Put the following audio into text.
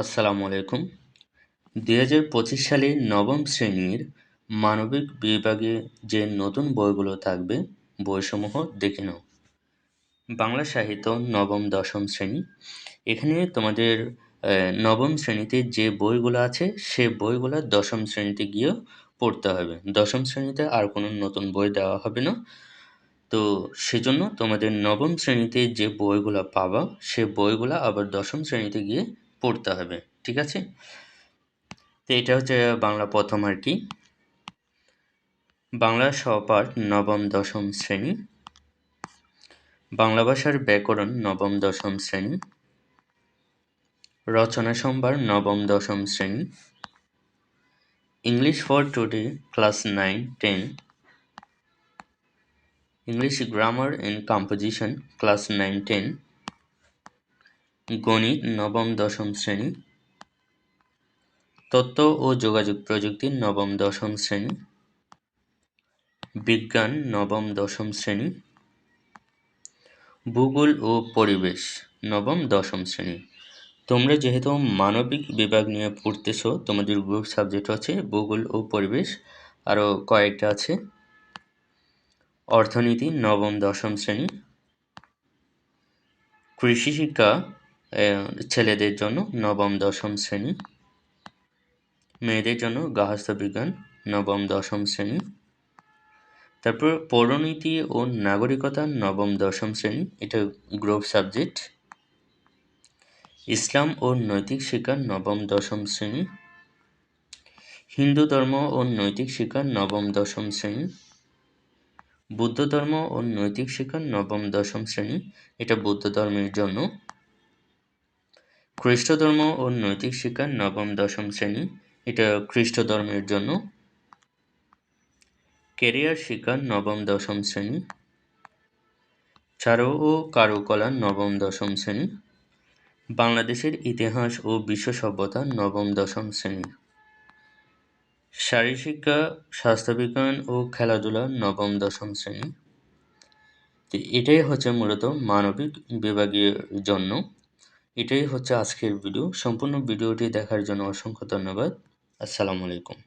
আসসালামু আলাইকুম। দুই হাজার পঁচিশ সালে নবম শ্রেণির মানবিক বিভাগে যে নতুন বইগুলো থাকবে, বইসমূহ দেখে নাও। বাংলা সাহিত্য নবম, দশম শ্রেণি। এখানে তোমাদের নবম শ্রেণীতে যে বইগুলো আছে, সে বইগুলো দশম শ্রেণীতে গিয়েও পড়তে হবে। দশম শ্রেণীতে আর কোনো নতুন বই দেওয়া হবে না। তো সেজন্য তোমাদের নবম শ্রেণীতে যে বইগুলো পাবা, সে বইগুলো আবার দশম শ্রেণীতে গিয়ে পড়তে হবে, ঠিক আছে? তো এটা হচ্ছে বাংলা প্রথম আর কি। বাংলা সহপাঠ নবম দশম শ্রেণি। বাংলা ভাষার ব্যাকরণ নবম দশম শ্রেণি। রচনা সম্ভার নবম দশম শ্রেণি। English for today, class nine, ten. English grammar and composition, class nine, ten. গণিত নবম, দশম শ্রেণি। তথ্য ও যোগাযোগ প্রযুক্তি নবম, দশম শ্রেণি। বিজ্ঞান নবম, দশম শ্রেণি। ভূগোল ও পরিবেশ নবম, দশম শ্রেণি। তোমরা যেহেতু মানবিক বিভাগ নিয়ে পড়তেছো, তোমাদের গ্রুপ সাবজেক্ট আছে ভূগোল ও পরিবেশ। আরও কয়েকটা আছে। অর্থনীতি নবম, দশম শ্রেণি। কৃষি শিক্ষা ছেলেদের জন্য নবম, দশম শ্রেণি। মেয়েদের জন্য গার্হস্থ্য বিজ্ঞান নবম, দশম শ্রেণি। তারপর পৌরনীতি ও নাগরিকতা নবম, দশম শ্রেণি, এটা গ্রুপ সাবজেক্ট। ইসলাম ও নৈতিক শিক্ষা নবম, দশম শ্রেণি। হিন্দু ধর্ম ও নৈতিক শিক্ষা নবম, দশম শ্রেণি। বুদ্ধ ধর্ম ও নৈতিক শিক্ষা নবম, দশম শ্রেণি, এটা বুদ্ধ ধর্মের জন্য। খ্রিস্ট ধর্ম ও নৈতিক শিক্ষা নবম, দশম শ্রেণি। এটা খ্রিস্ট ধর্মের জন্য। কেরিয়ার শিক্ষা নবম, দশম শ্রেণি। চারু ও কারুকলা নবম, দশম শ্রেণি। বাংলাদেশের ইতিহাস ও বিশ্ব সভ্যতা নবম, দশম শ্রেণি। শারীরশিক্ষা স্বাস্থ্যবিজ্ঞান ও খেলাধুলা নবম, দশম শ্রেণি। এটাই হচ্ছে মূলত মানবিক বিভাগের জন্য। এটাই হচ্ছে আজকের ভিডিও সম্পূর্ণ ভিডিওটি দেখার জন্য অসংখ্য ধন্যবাদ। আসসালামু আলাইকুম।